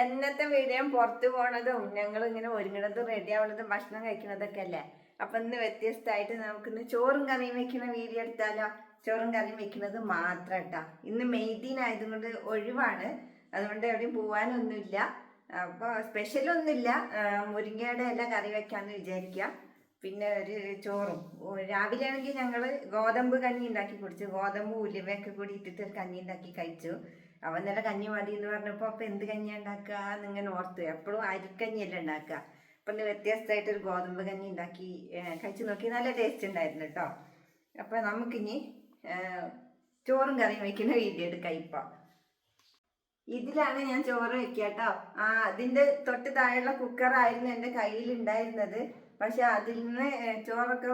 എന്നത്തെ വീഡിയോ പുറത്തു പോണതും ഞങ്ങൾ ഇങ്ങനെ ഒരുങ്ങണതും റെഡി ആവണതും ഭക്ഷണം കഴിക്കണതൊക്കെ അല്ലേ? അപ്പൊ ഇന്ന് വ്യത്യസ്തമായിട്ട് നമുക്കിന്ന് ചോറും കറിയും വെക്കുന്ന വീഡിയോ എടുത്താലോ? ചോറും കറിയും വെക്കുന്നത് മാത്രം കേട്ടോ. ഇന്ന് മെയ്തീനായതുകൊണ്ട് ഒഴിവാണ്. അതുകൊണ്ട് എവിടെയും പോവാനൊന്നുമില്ല. അപ്പോൾ സ്പെഷ്യലൊന്നുമില്ല മുരിങ്ങയുടെ എല്ലാം കറി വെക്കാമെന്ന് വിചാരിക്കുക. പിന്നെ ഒരു ചോറും. രാവിലെ ആണെങ്കിൽ ഞങ്ങൾ ഗോതമ്പ് കഞ്ഞി ഉണ്ടാക്കി കുടിച്ചു. ഗോതമ്പ് ഉലുവയൊക്കെ കൂടി ഇട്ടിട്ട് കഞ്ഞി ഉണ്ടാക്കി കഴിച്ചു. അവൻ നല്ല കഞ്ഞി മതി എന്ന് പറഞ്ഞപ്പോൾ അപ്പം എന്ത് കഞ്ഞിയാണ് ഉണ്ടാക്കുക എന്നിങ്ങനെ ഓർത്തു. എപ്പോഴും അരിക്കഞ്ഞിയല്ലേ ഉണ്ടാക്കുക അപ്പം ഇന്ന് വ്യത്യസ്തമായിട്ട് ഒരു ഗോതമ്പ് കഞ്ഞി ഉണ്ടാക്കി കഴിച്ചു നോക്കി. നല്ല ടേസ്റ്റ് ഉണ്ടായിരുന്നു കേട്ടോ അപ്പോൾ നമുക്കിനി ചോറും കറിയും വയ്ക്കുന്ന വീഡിയോ എടുക്കാം ഇപ്പൊ. ഇതിലാണ് ഞാൻ ചോറ് വെക്കുക കേട്ടോ ആ അതിന്റെ തൊട്ട് താഴെയുള്ള കുക്കറായിരുന്നു എന്റെ കയ്യിൽ ഉണ്ടായിരുന്നത് പക്ഷെ അതിൽ നിന്ന് ചോറൊക്കെ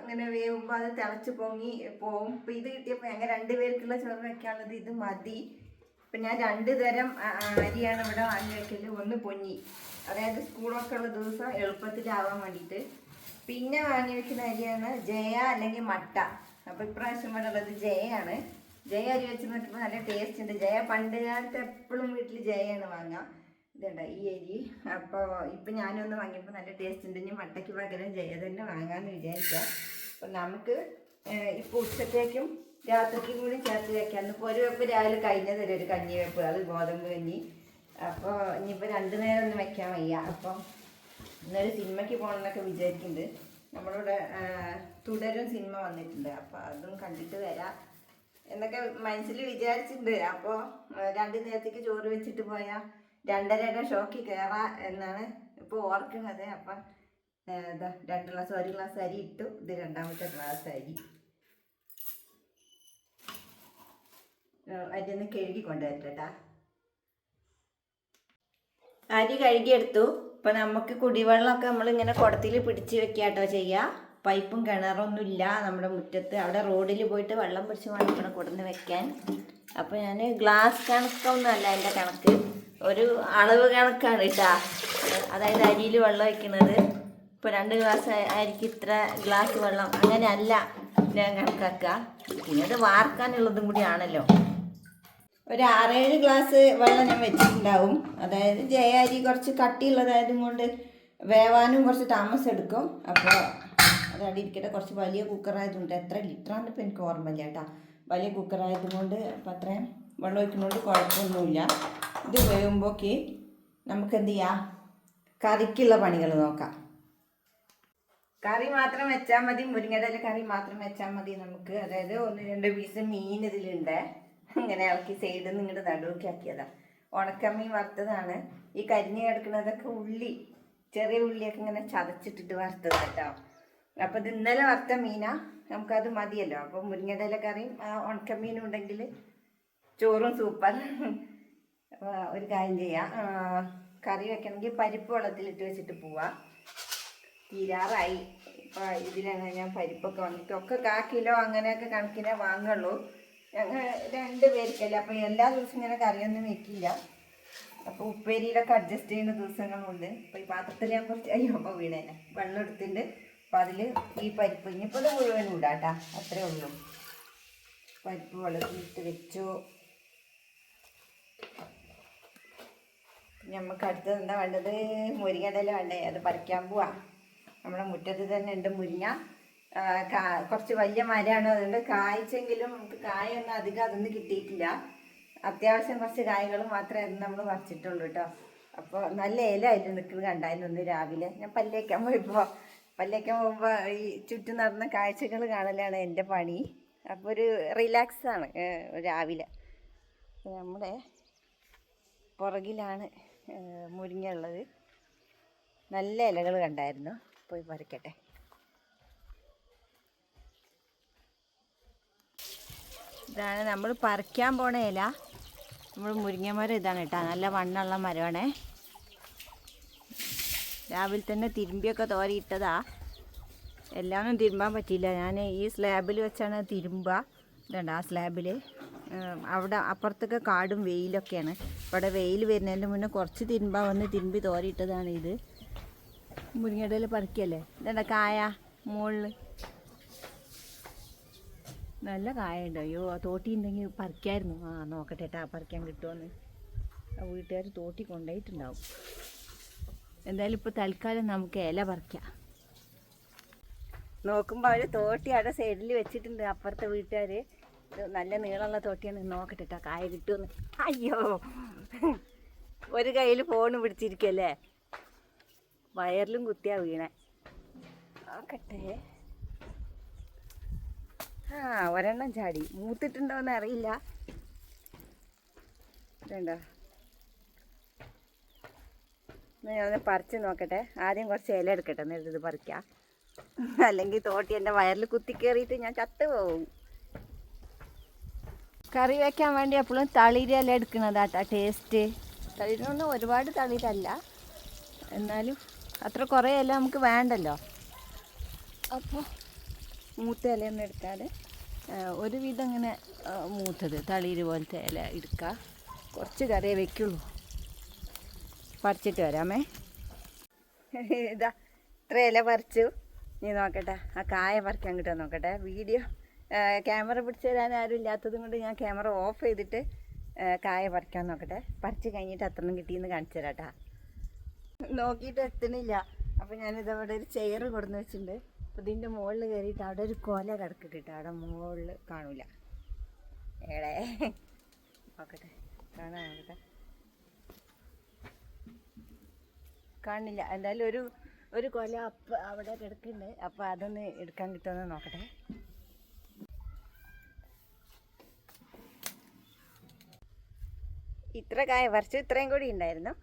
ഇങ്ങനെ വേവുമ്പോൾ അത് തിളച്ച് പൊങ്ങി പോവും. ഇപ്പൊ ഇത് കിട്ടിയപ്പോൾ ഞങ്ങൾ രണ്ടുപേർക്കുള്ള ചോറ് വെക്കാനുള്ളത് ഇത് മതി. ഇപ്പൊ ഞാൻ രണ്ട് തരം അരിയാണ് ഇവിടെ വാങ്ങി വെക്കൽ. ഒന്ന് പൊന്നി. അതായത് സ്കൂളൊക്കെ ഉള്ള ദിവസം എളുപ്പത്തിലാവാൻ വേണ്ടിയിട്ട്. പിന്നെ വാങ്ങി വെക്കുന്ന അരിയാണ് ജയ അല്ലെങ്കിൽ മട്ട. അപ്പോൾ ഇപ്രാവശ്യം ഇവിടെ ഉള്ളത് ജയാണ് ജയ അരി വെച്ച് നോക്കുമ്പോൾ നല്ല ടേസ്റ്റ് ഉണ്ട്. ജയ പണ്ട് കാലത്ത് എപ്പോഴും വീട്ടിൽ ജയാണ് വാങ്ങുക ഇതുണ്ട ഈ അരി. അപ്പോൾ ഇപ്പം ഞാനൊന്ന് വാങ്ങിയപ്പോൾ നല്ല ടേസ്റ്റ് ഉണ്ട്. ഇനി മട്ടയ്ക്ക് പകരം ജയ തന്നെ വാങ്ങാമെന്ന് വിചാരിക്കാം. അപ്പം നമുക്ക് ഇപ്പോൾ ഉച്ചത്തേക്കും രാത്രിക്കും കൂടി ചേർത്ത് വെക്കാം ഇപ്പോൾ ഒരു വെപ്പ് രാവിലെ കഴിഞ്ഞതല്ലേ ഒരു കഞ്ഞി വെപ്പ് അത് ഗോതമ്പ് കഞ്ഞി. അപ്പോൾ ഇനിയിപ്പോൾ രണ്ട് നേരം ഒന്നും വെക്കാൻ വയ്യ. അപ്പം ഇന്നൊരു സിനിമയ്ക്ക് പോകണമെന്നൊക്കെ വിചാരിക്കുന്നുണ്ട് നമ്മളിവിടെ തുടരും സിനിമ വന്നിട്ടുണ്ട്. അപ്പോൾ അതും കണ്ടിട്ട് വരാം. എന്നൊക്കെ മനസ്സിൽ വിചാരിച്ചിട്ടുണ്ട് അപ്പോൾ രണ്ട് നേരത്തേക്ക് ചോറ് വെച്ചിട്ട് പോയാൽ രണ്ടരയുടെ ഷോക്കിൽ കയറാം എന്നാണ് ഇപ്പോൾ ഓർക്കുന്നത്. അപ്പം രണ്ട് ഗ്ലാസ് ഒരു ഗ്ലാസ് അരി ഇട്ടു. ഇത് രണ്ടാമത്തെ ഗ്ലാസ് അരി. അരി ഒന്ന് കഴുകി കൊണ്ടുവരട്ടെ അരി കഴുകിയെടുത്തു. ഇപ്പൊ നമുക്ക് കുടിവെള്ളമൊക്കെ നമ്മൾ ഇങ്ങനെ കുടത്തിൽ പിടിച്ച് വെക്കാട്ടോ ചെയ്യുക പൈപ്പും കിണറൊന്നുമില്ല നമ്മുടെ മുറ്റത്ത്. അവിടെ റോഡിൽ പോയിട്ട് വെള്ളം പിടിച്ച് വേണം കൊടുന്ന് വെക്കാൻ. അപ്പോൾ ഞാൻ ഗ്ലാസ് കണക്കൊന്നുമല്ല എന്റെ കണക്ക്. ഒരു അളവ് കണക്കാണ് കേട്ടാ. അതായത് അരിയിൽ വെള്ളം വയ്ക്കുന്നത് ഇപ്പോൾ രണ്ട് ഗ്ലാസ് അരിക്ക് ഇത്ര ഗ്ലാസ് വെള്ളം അങ്ങനെയല്ല ഞാൻ കണക്കാക്കുക. പിന്നെ അത് വാർക്കാനുള്ളതും കൂടി ആണല്ലോ. ഒരു ആറേഴ് ഗ്ലാസ് വെള്ളം ഞാൻ വെച്ചിട്ടുണ്ടാവും. അതായത് ജയ അരി കുറച്ച് കട്ടിയുള്ളതായതും കൊണ്ട് വേവാനും കുറച്ച് താമസം എടുക്കും. അപ്പോൾ അതവിടെ ഇരിക്കട്ടെ. കുറച്ച് വലിയ കുക്കറായതുകൊണ്ട് എത്ര ലിറ്ററാണ് ഇപ്പം എനിക്ക് ഓർമ്മയില്ല കേട്ടോ. വലിയ കുക്കറായതുകൊണ്ട് അപ്പം അത്രയും വെള്ളം ഒഴിക്കുന്നതുകൊണ്ട് കുഴപ്പമൊന്നുമില്ല. ഇത് വേകുമ്പോഴേക്ക് നമുക്ക് എന്ത് ചെയ്യാം? കറിക്കുള്ള പണികൾ നോക്കാം. കറി മാത്രം വെച്ചാൽ മതി. മുരിങ്ങയുടെ കറി മാത്രം വെച്ചാൽ മതി നമുക്ക്. അതായത് ഒന്ന് രണ്ട് പീസ് മീൻ ഇതിലുണ്ട്. ഇങ്ങനെ ഇളക്കി സൈഡിൽ നിന്ന് ഇങ്ങോട്ട് നടുവൊക്കെ ആക്കിയതാ. ഉണക്കമീൻ വറുത്തതാണ്. ഈ കരിഞ്ഞ് കിടക്കുന്നതൊക്കെ ഉള്ളി ചെറിയ ഉള്ളിയൊക്കെ ഇങ്ങനെ ചതച്ചിട്ടിട്ട് വറുത്തത് കേട്ടോ അപ്പൊ ഇത് ഇന്നലെ വറുത്ത മീനാ. നമുക്കത് മതിയല്ലോ. അപ്പൊ മുരിങ്ങടയിലെ കറിയും ആ ഉണക്കമീനും ഉണ്ടെങ്കിൽ ചോറും സൂപ്പർ. ഒരു കാര്യം ചെയ്യാം. കറി വെക്കണമെങ്കിൽ പരിപ്പ് വെള്ളത്തിലിട്ട് വെച്ചിട്ട് പോവാം. തീരാറായി. ഇപ്പൊ ഇതിലാണ് ഞാൻ പരിപ്പൊക്കെ വന്നിട്ട് ഒക്കെ കാ കിലോ അങ്ങനെയൊക്കെ കണക്കിനെ വാങ്ങുള്ളൂ. ഞങ്ങൾ രണ്ട് പേർക്കല്ലേ അപ്പോൾ എല്ലാ ദിവസവും ഇങ്ങനെ കറിയൊന്നും വെക്കില്ല. അപ്പോൾ ഉപ്പേരിയിലൊക്കെ അഡ്ജസ്റ്റ് ചെയ്യുന്ന ദിവസങ്ങളുണ്ട്. അപ്പോൾ ഈ പാത്രത്തിൽ ഞാൻ കുറച്ച് അയ്യോ അപ്പോൾ വീണേനെ. വെള്ളം എടുത്തിട്ടുണ്ട്. അപ്പോൾ അതിൽ ഈ പരിപ്പ് ഇനിയിപ്പോൾ ഇത് മുഴുവൻ ഇടാട്ടാ. അത്രേ ഉള്ളൂ. പരിപ്പ് വെള്ളത്തിലിട്ട് വെച്ചു. നമുക്ക് അടുത്തത് എന്താ വേണ്ടത്? മുരിങ്ങടല വേണ്ടേ? അത് പറിക്കാൻ പോവാ. നമ്മുടെ മുറ്റത്ത് തന്നെ ഉണ്ട് മുരിങ്ങ. കുറച്ച് വലിയ മരമാണ്. അതുകൊണ്ട് കായ്ച്ചെങ്കിലും നമുക്ക് കായൊന്നും അധികം അതൊന്നും കിട്ടിയിട്ടില്ല. അത്യാവശ്യം കുറച്ച് കായകൾ മാത്രമേ നമ്മൾ പറിച്ചിട്ടുള്ളൂ കേട്ടോ അപ്പോൾ നല്ല ഇല ആയിട്ട് നിൽക്കുന്നത് കണ്ടായിരുന്നു ഒന്ന് രാവിലെ. ഞാൻ പല്ലേക്കാൻ പോയപ്പോൾ പല്ലേക്കാൻ പോകുമ്പോൾ ഈ ചുറ്റും നടന്ന കാഴ്ചകൾ കാണലാണ് എന്റെ പണി. അപ്പോൾ ഒരു റിലാക്സ് ആണ് രാവിലെ. നമ്മുടെ പുറകിലാണ് മുരിങ്ങ ഉള്ളത്. നല്ല ഇലകൾ കണ്ടായിരുന്നു. പോയി പറിക്കട്ടെ. ഇതാണ് നമ്മൾ പറിക്കാൻ പോണ ഇല. നമ്മൾ മുരിങ്ങ മരം ഇതാണ് കേട്ടോ. നല്ല വണ്ണുള്ള മരമാണേ. രാവിലെ തന്നെ തിരുമ്പിയൊക്കെ തോരയിട്ടതാ എല്ലാമൊന്നും തിരുമ്പാൻ പറ്റിയില്ല. ഞാൻ ഈ സ്ലാബിൽ വെച്ചാണ് തിരുമ്പുക ഇതുണ്ട് ആ സ്ലാബിൽ അവിടെ അപ്പുറത്തൊക്കെ കാടും വെയിലൊക്കെയാണ്. ഇവിടെ വെയിൽ വരുന്നതിന്റെ മുന്നേ കുറച്ച് തിരുമ്പാൻ വന്ന് തിരുമ്പി തോരയിട്ടതാണ് ഇത്. മുരിങ്ങയുടെ പറിക്കല്ലേ? ഇതുണ്ട കായ മുകളിൽ നല്ല കായുണ്ട് അയ്യോ ആ തോട്ടി ഉണ്ടെങ്കിൽ പറിക്കായിരുന്നു. ആ നോക്കട്ടെ ട്ടാ പറിക്കാൻ കിട്ടുമെന്ന് ആ വീട്ടുകാർ തോട്ടി കൊണ്ടുപോയിട്ടുണ്ടാവും എന്തായാലും ഇപ്പോൾ തൽക്കാലം നമുക്ക് ഇല പറിക്കാം. നോക്കുമ്പോൾ അവർ തോട്ടി അവിടെ സൈഡിൽ വെച്ചിട്ടുണ്ട്. അപ്പുറത്തെ വീട്ടുകാർ നല്ല നീളമുള്ള തോട്ടിയാണ്. നോക്കട്ടെ കേട്ടോ കായ കിട്ടുമെന്ന് അയ്യോ. ഒരു കയ്യിൽ ഫോൺ പിടിച്ചിരിക്കല്ലേ? വയറിലും കുത്തിയാ വീണേ. നോക്കട്ടെ. ആ ഒരെണ്ണം ചാടി. മൂത്തിട്ടുണ്ടോന്ന് അറിയില്ല ഇതുണ്ടോ? എന്നാ ഞാനൊന്ന് പറിച്ച് നോക്കട്ടെ. ആദ്യം കുറച്ച് ഇല എടുക്കട്ടെ എന്നിട്ട് ഇത് പറിക്കാം. അല്ലെങ്കിൽ തോട്ടി എന്റെ വയറിൽ കുത്തി കയറിയിട്ട് ഞാൻ ചത്തുപോകും കറി വയ്ക്കാൻ വേണ്ടി എപ്പോഴും തളിരല്ല എടുക്കണതാട്ടാ ടേസ്റ്റ് തളിരൊന്നും ഒരുപാട് തളിരല്ല. എന്നാലും അത്ര കുറേ ഇല നമുക്ക് വേണ്ടല്ലോ. അപ്പോൾ മൂത്ത ഇലയൊന്നും എടുക്കാതെ ഒരു ഒരുവിധം ഇങ്ങനെ മൂത്തത് തളിര് പോലത്തെ ഇല എടുക്കുക കുറച്ച് കറിയേ വെക്കുള്ളൂ. പറിച്ചിട്ട് വരാമേ. ഇതാ ഇത്ര ഇല പറിച്ചു. നീ നോക്കട്ടെ ആ കായ പറിക്കാൻ കിട്ടാൻ നോക്കട്ടെ. വീഡിയോ ക്യാമറ പിടിച്ചു തരാൻ ആരും ഇല്ലാത്തതും കൊണ്ട് ഞാൻ ക്യാമറ ഓഫ് ചെയ്തിട്ട് കായ പറിക്കാൻ നോക്കട്ടെ. പറിച്ച് കഴിഞ്ഞിട്ട് അത്രയും കിട്ടിയെന്ന് കാണിച്ചു തരാട്ടാ നോക്കിയിട്ട് എത്തണില്ല. അപ്പം ഞാനിതവിടെ ഒരു ചെയർ കൊടുന്ന് വെച്ചിട്ടുണ്ട്. അപ്പം ഇതിന്റെ മുകളിൽ കയറിയിട്ട് അവിടെ ഒരു കൊല കിടക്കിട്ടിട്ട് അവിടെ മുകളിൽ കാണൂല. ഏടേ നോക്കട്ടെ. കാണാൻ നോക്കട്ടെ. കാണില്ല. എന്തായാലും ഒരു ഒരു കൊല അപ്പ അവിടെ കിടക്കുന്നുണ്ട് അപ്പോൾ അതൊന്ന് എടുക്കാൻ കിട്ടുമെന്ന് നോക്കട്ടെ. ഇത്ര കായ പറിച്ചു ഇത്രയും കൂടി ഉണ്ടായിരുന്നു.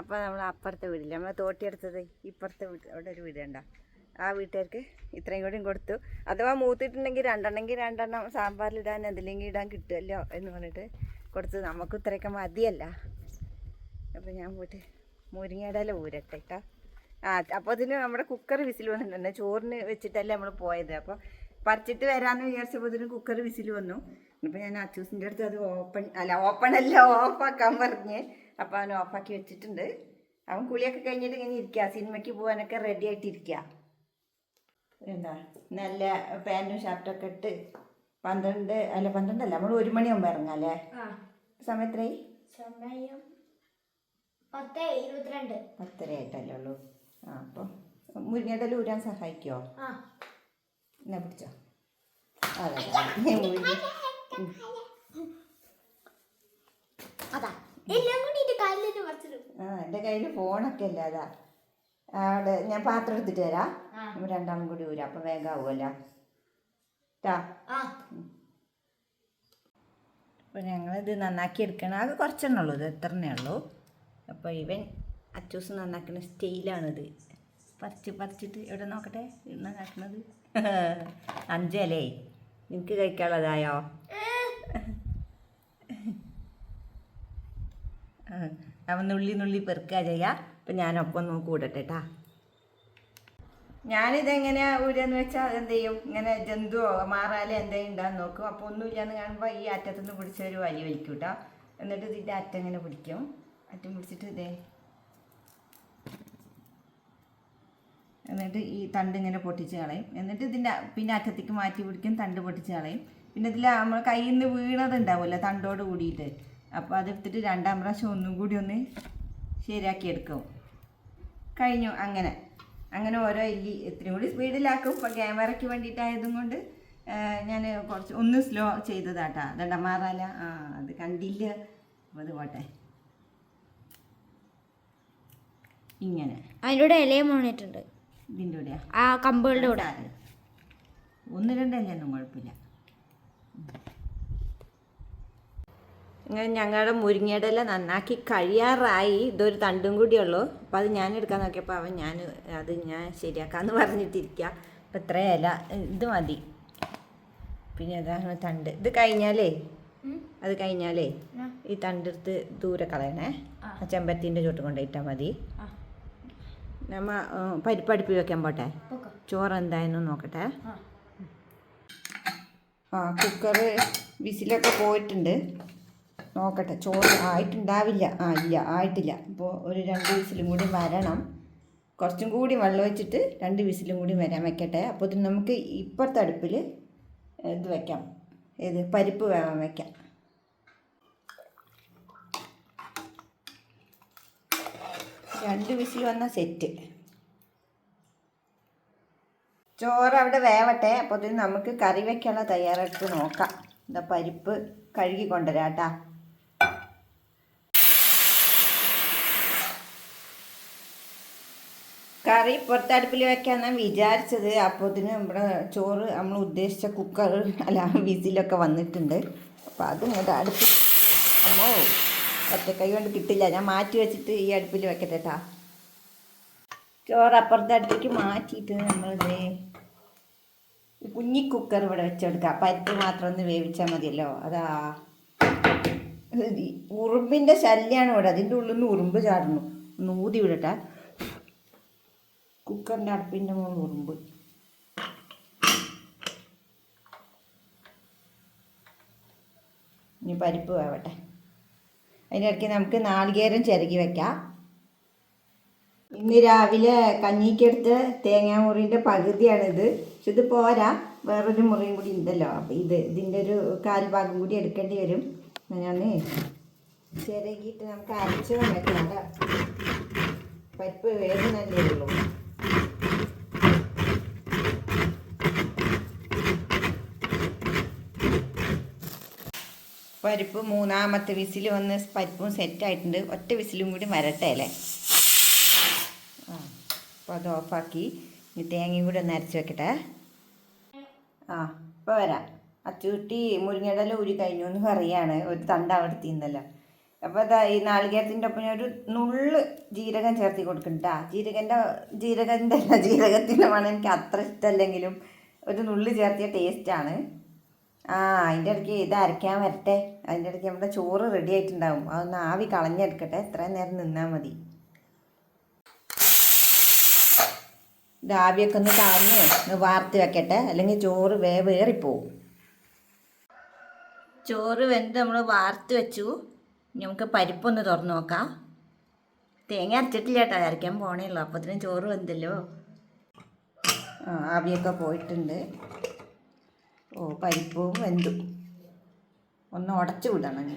അപ്പോൾ നമ്മൾ അപ്പുറത്തെ വീടില്ല? നമ്മൾ തോട്ടിയെടുത്തത് ഇപ്പുറത്തെ വീട് അവിടെ ഒരു വീടുണ്ടോ ആ വീട്ടുകാർക്ക് ഇത്രയും കൂടിയും കൊടുത്തു. അഥവാ മൂത്തിട്ടുണ്ടെങ്കിൽ രണ്ടെണ്ണമെങ്കിൽ രണ്ടെണ്ണം സാമ്പാറിലിടാൻ എന്തിലെങ്കിലും ഇടാൻ കിട്ടുമല്ലോ എന്ന് പറഞ്ഞിട്ട് കൊടുത്തു. നമുക്ക് ഇത്രയൊക്കെ മതിയല്ല. അപ്പോൾ ഞാൻ പോയിട്ട് മുരിങ്ങയുടെ ഊരട്ടെ കേട്ടോ ആ അപ്പോൾ അതിന് നമ്മുടെ കുക്കർ വിസിൽ വന്നിട്ടുണ്ട്. ചോറിന് വെച്ചിട്ടല്ലേ നമ്മൾ പോയത്. അപ്പോൾ പറിച്ചിട്ട് വരാമെന്ന് വിചാരിച്ചപ്പോൾ ഇതിന് കുക്കർ വിസിൽ വന്നു. ഇപ്പം ഞാൻ അച്ചൂസിന്റെ അടുത്ത് അത് ഓപ്പൺ അല്ല ഓപ്പൺ അല്ല ഓഫാക്കാൻ പറഞ്ഞ് അപ്പോൾ അവൻ ഓഫാക്കി വെച്ചിട്ടുണ്ട്. അവൻ കുളിയൊക്കെ കഴിഞ്ഞിട്ട് ഇങ്ങനെ ഇരിക്കുക സിനിമയ്ക്ക് പോകാനൊക്കെ റെഡി ആയിട്ടിരിക്കുക എന്താ നല്ല പാന്റും ഷർട്ടൊക്കെ ഇട്ട് പന്ത്രണ്ട് അല്ല പന്ത്രണ്ടല്ല നമ്മൾ ഒരു മണിയാകുമ്പോൾ ഇറങ്ങാം അല്ലേ? സമയത്രയായി സമയം പത്ത് ഇരുപത്തിരണ്ട്. പത്തര ആയിട്ടല്ലേ ഉള്ളൂ. ആ അപ്പോൾ മുരിങ്ങയുടെ ഊരാൻ സഹായിക്കുമോ ആ. എന്നാ പിടിച്ചോ. അതെ അതാ. എല്ലാം പറിച്ചിടും. ആ എന്റെ കയ്യിൽ ഫോണൊക്കെ അല്ലേ അതാ. അവിടെ ഞാൻ പാത്രം എടുത്തിട്ട് തരാം രണ്ടാളും കൂടി ഊരാം അപ്പം വേഗം ആവുമല്ലോ ആ. അപ്പോൾ ഞങ്ങളിത് നന്നാക്കി എടുക്കണം. ആകെ കുറച്ചെണ്ണേ ഉള്ളൂ. ഇത് എത്രണ്ണേ ഉള്ളൂ? അപ്പോൾ ഇവൻ അച്ചൂസ് നന്നാക്കുന്ന സ്റ്റൈലാണിത്. പറിച്ച് പറിച്ചിട്ട് എവിടെ നോക്കട്ടെ? നന്നാക്കണത്. അഞ്ചലേ അഞ്ചല്ലേ? നിനക്ക് കഴിക്കാനുള്ളതായോ? അവൻ നുള്ളി നുള്ളി പെറുക്കുക ചെയ്യാം. അപ്പം ഞാനൊപ്പം ഒന്ന് കൂടട്ടെ കേട്ടാ ഞാനിതെങ്ങനെയാണ് ഊരെന്ന് വെച്ചാൽ എന്ത് ചെയ്യും ഇങ്ങനെ ജന്തുവോ മാറാലോ എന്തെങ്കിലും ഉണ്ടാകും നോക്കും. അപ്പോൾ ഒന്നുമില്ലാന്ന് കാണുമ്പോൾ ഈ അറ്റത്തുനിന്ന് പിടിച്ച ഒരു വലി വലിക്കും കേട്ടോ എന്നിട്ട് ഇതിന്റെ അറ്റം ഇങ്ങനെ പിടിക്കും. അറ്റം പിടിച്ചിട്ട് ഇതേ. എന്നിട്ട് ഈ തണ്ട് ഇങ്ങനെ പൊട്ടിച്ച് കളയും. എന്നിട്ട് ഇതിന്റെ പിന്നെ അറ്റത്തേക്ക് മാറ്റി പിടിക്കും തണ്ട് പൊട്ടിച്ച് കളയും. പിന്നെ ഇതിൽ നമ്മൾ കയ്യിൽ നിന്ന് വീണത് ഉണ്ടാവുമല്ലോ തണ്ടോട് കൂടിയിട്ട്. അപ്പോൾ അതെടുത്തിട്ട് രണ്ടാം പ്രാവശ്യം ഒന്നും കൂടി ഒന്ന് ശരിയാക്കി എടുക്കും കഴിഞ്ഞു. അങ്ങനെ. അങ്ങനെ ഓരോ ഇല്ലി ഇത്രയും കൂടി സ്പീഡിലാക്കും. ഇപ്പോൾ ക്യാമറയ്ക്ക് വേണ്ടിയിട്ടായതും കൊണ്ട് ഞാൻ കുറച്ച് ഒന്ന് സ്ലോ ചെയ്തതാട്ടാ. അതണ്ട മാറാല? ആ അത് കണ്ടില്ല. അപ്പോൾ അത് പോട്ടെ. ഇങ്ങനെ. അതിന്റെ കൂടെ ഇലയും വീണിട്ടുണ്ട് ഇതിന്റെ കൂടെയാ? ആ കമ്പുകളുടെ കൂടെ. ഒന്ന് ഒന്ന് രണ്ടല്ലൊന്നും കുഴപ്പമില്ല. ഇങ്ങനെ ഞങ്ങളുടെ മുരിങ്ങയുടെ ഇല നന്നാക്കി കഴിയാറായി. ഇതൊരു തണ്ടും കൂടിയുള്ളൂ അപ്പോൾ അത് ഞാൻ എടുക്കാൻ നോക്കിയപ്പോൾ അവൻ ഞാൻ അത് ഞാൻ ശരിയാക്കാമെന്ന് പറഞ്ഞിട്ടിരിക്കുക അപ്പം ഇത്ര ഇല ഇത് മതി. പിന്നെ അതാണ് തണ്ട്. ഇത് കഴിഞ്ഞാലേ? അത് കഴിഞ്ഞാലേ? ഈ തണ്ടെടുത്ത് ദൂരെ കളയണേ. ആ. ചെമ്പത്തിന്റെ ചെമ്പരത്തിന്റെ ചോട്ട് കൊണ്ടുപോയിട്ടാൽ മതി. നമ്മ പരിപ്പടുപ്പി വെക്കാൻ പോട്ടെ? ചോറ് എന്തായെന്ന് നോക്കട്ടെ. ആ. ആ കുക്കർ വിസിലൊക്കെ പോയിട്ടുണ്ട്. നോക്കട്ടെ. ചോറ് ആയിട്ടുണ്ടാവില്ല. ആ ഇല്ല ആയിട്ടില്ല. അപ്പോൾ ഒരു രണ്ട് വിസിലും കൂടി വരണം. കുറച്ചും കൂടി വെള്ളം വെച്ചിട്ട് രണ്ട് വിസിലും കൂടി വരാൻ വെക്കട്ടെ. അപ്പോൾ ഇതിന് നമുക്ക് ഇപ്പുറത്തെ അടുപ്പിൽ ഇത് വെക്കാം. ഏത്? പരിപ്പ് വേവാൻ വെക്കാം. രണ്ട് വിസിൽ വന്ന സെറ്റ്. ചോറ് അവിടെ വേവട്ടെ. അപ്പോൾ നമുക്ക് കറി വെക്കാനുള്ള തയ്യാറെടുപ്പ് നോക്കാം. എന്താ പരിപ്പ് കഴുകി കൊണ്ടുവരാം കേട്ടാ. കറി പുറത്തടുപ്പിൽ വെക്കാന്നാണ് വിചാരിച്ചത്. അപ്പോത്തിന് നമ്മുടെ ചോറ് നമ്മൾ ഉദ്ദേശിച്ച കുക്കർ അല്ല വിസിലൊക്കെ വന്നിട്ടുണ്ട്. അപ്പോൾ അത് ഇങ്ങോട്ട് അടുപ്പ് അമ്മോ ഒറ്റക്കൈ കൊണ്ട് കിട്ടില്ല. ഞാൻ മാറ്റി വെച്ചിട്ട് ഈ അടുപ്പിൽ വെക്കട്ടെ കേട്ടാ ചോറ് അപ്പുറത്തെ അടുത്തേക്ക് മാറ്റിയിട്ട് നമ്മളിത് കുഞ്ഞി കുക്കർ ഇവിടെ വെച്ചെടുക്കാം. പരിപ്പ് മാത്രം ഒന്ന് വേവിച്ചാൽ മതിയല്ലോ. അതാ. ഉറുമ്പിന്റെ ശല്യമാണ് ഇവിടെ. അതിന്റെ ഉള്ളിൽ നിന്ന് ഉറുമ്പ് ചാടുന്നു. ഒന്ന് ഊതി വിടട്ടെ. കുക്കറിന്റെ അടുപ്പിന്റെ മുകളിൽ ഉറുമ്പ്. ഇനി പരിപ്പ് വേവട്ടെ. അതിനിടയ്ക്ക് നമുക്ക് നാളികേരം ചിരകി വെക്കാം. ഇന്ന് രാവിലെ കഞ്ഞിക്കെടുത്ത് തേങ്ങാമുറിന്റെ പകുതിയാണിത്. പക്ഷെ ഇത് പോരാ. വേറൊരു മുറിയും കൂടി ഉണ്ടല്ലോ. അപ്പോൾ ഇത് ഇതിന്റെ ഒരു കാൽഭാഗം കൂടി എടുക്കേണ്ടി വരും. ഞാൻ ചിരകിയിട്ട് നമുക്ക് അരച്ച് വെക്കാം പരിപ്പ് വേഗം ഉള്ളൂ. പരിപ്പ് മൂന്നാമത്തെ വിസിൽ വന്ന് പരിപ്പും സെറ്റായിട്ടുണ്ട് ഒറ്റ വിസിലും കൂടി വരട്ടെ അല്ലേ? ആ അപ്പോൾ അത് ഓഫാക്കി ഇനി തേങ്ങയും കൂടി ഒന്ന് അരച്ച് വെക്കട്ടെ. ആ ഇപ്പോൾ വരാം. അച്ചുകുട്ടി മുരിങ്ങയുടെ ഊരി കഴിഞ്ഞു എന്ന് പറയാണ്. ഒരു തണ്ട അവിടെ തിന്നല്ലോ അപ്പോൾ അതാ ഈ നാളികേരത്തിന്റെ ഒപ്പം ഒരു നുള്ള് ജീരകം ചേർത്തി കൊടുക്കണ്ട ജീരകന്റെ ജീരകന്റെ അല്ല ജീരകത്തിന്റെ മണം എനിക്ക് അത്ര ഇഷ്ടമല്ലെങ്കിലും ഒരു നുള്ള് ചേർത്തിയ ടേസ്റ്റാണ് ആ അതിന്റെ ഇടയ്ക്ക് ഇത് അരയ്ക്കാൻ വരട്ടെ. അതിന്റെ ഇടയ്ക്ക് നമ്മുടെ ചോറ് റെഡി ആയിട്ടുണ്ടാവും. അതൊന്ന് ആവി കളഞ്ഞെടുക്കട്ടെ. എത്രയും നേരം നിന്നാൽ മതി. ഇത് ആവിയൊക്കെ ഒന്ന് കളഞ്ഞ് ഒന്ന് വാർത്ത് വെക്കട്ടെ. അല്ലെങ്കിൽ ചോറ് വേ വേവേറിപ്പോവും ചോറ് വെന്ത് നമ്മൾ വാർത്ത് വെച്ചു. നമുക്ക് പരിപ്പൊന്ന് തുറന്നു നോക്കാം. തേങ്ങ അരച്ചിട്ടില്ല കേട്ടോ. അരയ്ക്കാൻ പോണേ ഉള്ളൂ അപ്പത്തിനും ചോറ് വെന്തല്ലോ. ആവിയൊക്കെ പോയിട്ടുണ്ട്. ഓ പരിപ്പും വെന്തു. ഒന്ന് ഉടച്ചു വിടണം ഇനി.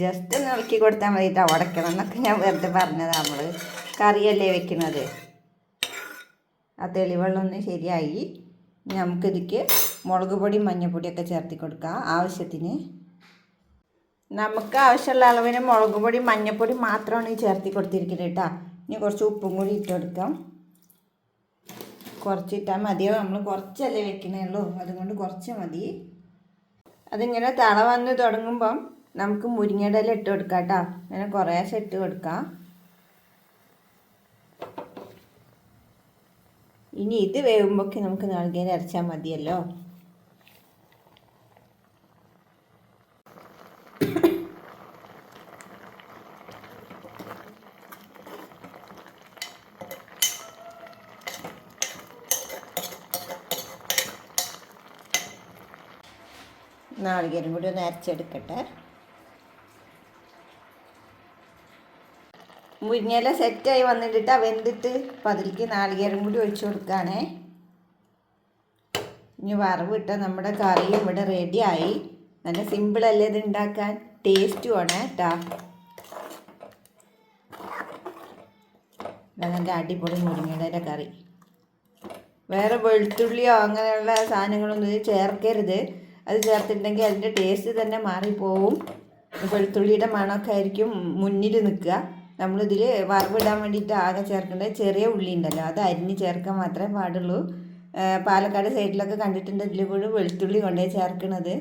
ജസ്റ്റ് ഒന്ന് ഇളക്കി കൊടുത്താൽ മതി കേട്ടോ ഉടയ്ക്കണം എന്നൊക്കെ ഞാൻ വെറുതെ പറഞ്ഞത് നമ്മൾ കറിയല്ലേ വെക്കുന്നത് ആ തെളിവെള്ളം ഒന്ന് ശരിയായി. നമുക്കിതിക്ക് മുളക് പൊടി മഞ്ഞൾപ്പൊടിയൊക്കെ ചേർത്തി കൊടുക്കാം ആവശ്യത്തിന്. നമുക്ക് ആവശ്യമുള്ള അളവിന് മുളക് പൊടി മഞ്ഞൾപ്പൊടി മാത്രമാണ് ഈ ചേർത്തി കൊടുത്തിരിക്കുന്നത് കേട്ടോ ഇനി കുറച്ച് ഉപ്പും കൂടി ഇട്ട് കൊടുക്കാം. കുറച്ചിട്ടാൽ മതിയോ? നമ്മൾ കുറച്ചല്ലേ വെക്കണേ ഉള്ളൂ അതുകൊണ്ട് കുറച്ച് മതി. അതിങ്ങനെ തള വന്ന് തുടങ്ങുമ്പം നമുക്ക് മുരിങ്ങയുടെ ഇട്ട് കൊടുക്കാം കേട്ടോ. അങ്ങനെ കുറേശ്ശെ ഇട്ട് കൊടുക്കാം. ഇനി ഇത് വേവുമ്പോഴൊക്കെ നമുക്ക് നാളികേരം അരച്ചാൽ മതിയല്ലോ. നാളികേരം കൂടി ഒന്ന് അരച്ചെടുക്കട്ടെ. മുരിങ്ങയില സെറ്റായി വന്നിട്ടിട്ട് വെന്തിട്ട് അപ്പം അതിലേക്ക് നാളികേരം കൂടി ഒഴിച്ചു കൊടുക്കുകയാണേ ഇനി വറവിട്ട നമ്മുടെ കറിയും ഇവിടെ റെഡിയായി നല്ല സിമ്പിളല്ലേ ഇത് ഉണ്ടാക്കാൻ? ടേസ്റ്റുമാണ് കേട്ടാ നല്ല അടിപൊളി മുരിങ്ങയുടെ കറി. വേറെ വെളുത്തുള്ളിയോ അങ്ങനെയുള്ള സാധനങ്ങളൊന്നും ഇത് ചേർക്കരുത്. അത് ചേർത്തിട്ടുണ്ടെങ്കിൽ അതിന്റെ ടേസ്റ്റ് തന്നെ മാറിപ്പോവും. വെളുത്തുള്ളിയുടെ മണമൊക്കെ ആയിരിക്കും മുന്നിൽ നിൽക്കുക. നമ്മളിതിൽ വറവിടാൻ വേണ്ടിയിട്ട് ആകെ ചേർക്കേണ്ടത് ചെറിയ ഉള്ളി ഉണ്ടല്ലോ. അത് അരിഞ്ഞ് ചേർക്കാൻ മാത്രമേ പാടുള്ളൂ. പാലക്കാട് സൈഡിലൊക്കെ കണ്ടിട്ടുണ്ട് ഇതിൽ കൂടെ വെളുത്തുള്ളി കൊണ്ടുപോയി ചേർക്കണത്.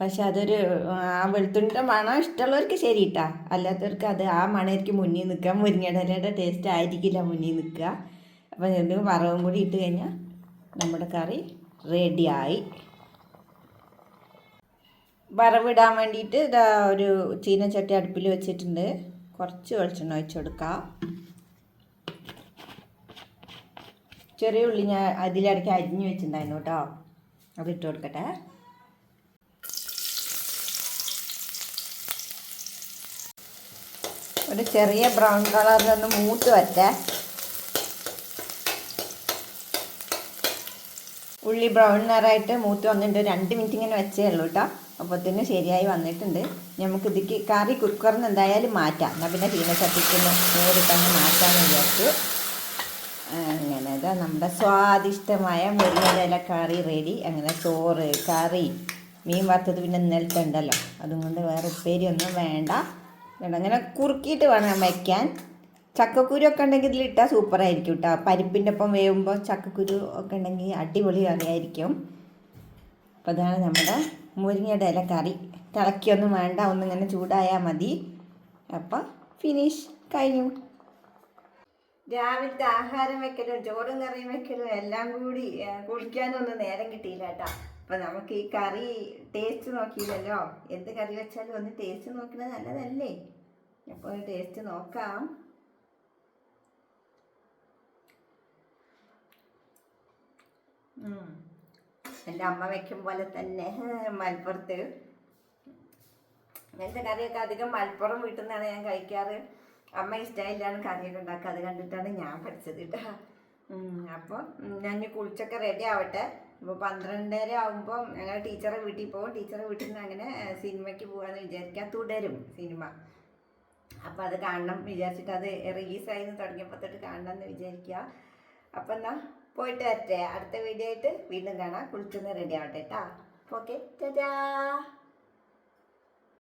പക്ഷെ അതൊരു ആ വെളുത്തുള്ളിന്റെ മണം ഇഷ്ടമുള്ളവർക്ക് ശരി കേട്ടാ അല്ലാത്തവർക്ക് അത് ആ മണമായിരിക്കും മുന്നിൽ നിൽക്കുക. മുരിങ്ങടലയുടെ ടേസ്റ്റ് ആയിരിക്കില്ല മുന്നിൽ നിൽക്കുക. അപ്പോൾ എന്തെങ്കിലും വറവും കൂടി ഇട്ട് കഴിഞ്ഞാൽ നമ്മുടെ കറി റെഡിയായി വറവിടാൻ വേണ്ടിയിട്ട് ഇതാ ഒരു ചീനച്ചട്ടി അടുപ്പിൽ വെച്ചിട്ടുണ്ട്. കുറച്ച് വെളിച്ചെണ്ണ ഒഴിച്ചു ചെറിയ ഉള്ളി ഞാൻ അതിലിടയ്ക്ക് അരിഞ്ഞ് വെച്ചിട്ടുണ്ടായിരുന്നു കേട്ടോ. അത് ഇട്ട് കൊടുക്കട്ടെ. ഒരു ചെറിയ ബ്രൗൺ കളറിലൊന്ന് മൂത്ത് വരട്ടെ. ഉള്ളി ബ്രൗൺ നിറായിട്ട് മൂത്ത് വന്നിട്ട് രണ്ട് മിനിറ്റ് ഇങ്ങനെ വെച്ചേ ഉള്ളൂ കേട്ടോ. അപ്പോൾ തന്നെ ശരിയായി വന്നിട്ടുണ്ട്. നമുക്ക് ഇതിക്ക് കറി കുക്കറിന് എന്തായാലും മാറ്റാം. എന്നാൽ പിന്നെ ചീനച്ചട്ടിക്കൊന്ന് നേരിട്ടങ്ങ് മാറ്റാമെന്ന് വിചാരിച്ചു. അങ്ങനെ ഇതാ നമ്മുടെ സ്വാദിഷ്ടമായ മുരിങ്ങയില കറി റെഡി അങ്ങനെ ചോറ് കറി മീൻ വറുത്തത് പിന്നെ ഇന്നലത്തെ ഉണ്ടല്ലോ. അതും കൊണ്ട് വേറെ ഉപ്പേരിയൊന്നും വേണ്ട. വേണ്ട അങ്ങനെ കുറുക്കിയിട്ട് വേണം വയ്ക്കാൻ ചക്കക്കുരു ഒക്കെ ഉണ്ടെങ്കിൽ ഇതിലിട്ടാൽ സൂപ്പറായിരിക്കും കേട്ടോ പരിപ്പിന്റെ ഒപ്പം വേവുമ്പോൾ ചക്കക്കുരു ഒക്കെ ഉണ്ടെങ്കിൽ അടിപൊളി കറിയായിരിക്കും. അപ്പോൾ അതാണ് നമ്മുടെ മുരിങ്ങയുടെ ഇല കറി. തിളക്കിയൊന്നും വേണ്ട ഒന്നും ഇങ്ങനെ ചൂടായാൽ മതി. അപ്പം ഫിനിഷ് കഴിഞ്ഞു. രാവിലത്തെ ആഹാരം വെക്കലും ചോറും കറിയും വെക്കലും എല്ലാം കൂടി കുളിക്കാനൊന്നും കുളിക്കാനും ഒന്നും നേരം കിട്ടിയില്ല കേട്ടോ. അപ്പം നമുക്ക് ഈ കറി ടേസ്റ്റ് നോക്കിയില്ലല്ലോ. എന്ത് കറി വെച്ചാലും ഒന്ന് ടേസ്റ്റ് നോക്കുന്നത് നല്ലതല്ലേ? അപ്പോൾ ടേസ്റ്റ് നോക്കാം. ഉം. എന്റെ അമ്മ വെക്കും പോലെ തന്നെ മലപ്പുറത്ത്. ഇങ്ങനത്തെ കറിയൊക്കെ അധികം മലപ്പുറം വീട്ടിൽ നിന്നാണ് ഞാൻ കഴിക്കാറ്. അമ്മ ഇഷ്ടമില്ലാണ് കറിയൊക്കെ ഉണ്ടാക്കുക. അത് കണ്ടിട്ടാണ് ഞാൻ പഠിച്ചത് കേട്ടോ. അപ്പോൾ ഞാൻ കുളിച്ചൊക്കെ റെഡി ആവട്ടെ. ഇപ്പോൾ പന്ത്രണ്ടര ആകുമ്പോൾ ഞങ്ങൾ ടീച്ചറെ വീട്ടിൽ പോകും ടീച്ചറെ വീട്ടിൽ നിന്ന് അങ്ങനെ സിനിമയ്ക്ക് പോകാമെന്ന് വിചാരിക്കുക തുടരും സിനിമ. അപ്പോൾ അത് കാണണം വിചാരിച്ചിട്ട് അത് റിലീസായി തുടങ്ങിയപ്പോൾ തൊട്ട് കാണണം എന്ന് വിചാരിക്കുക അപ്പോൾ എന്നാ പോയിട്ട് വരട്ടെ. അടുത്ത വീഡിയോ ആയിട്ട് വീണ്ടും കാണാം. കുളിച്ചൊന്ന് റെഡി ആവട്ടെ കേട്ടോ ഓക്കെ ടാറ്റാ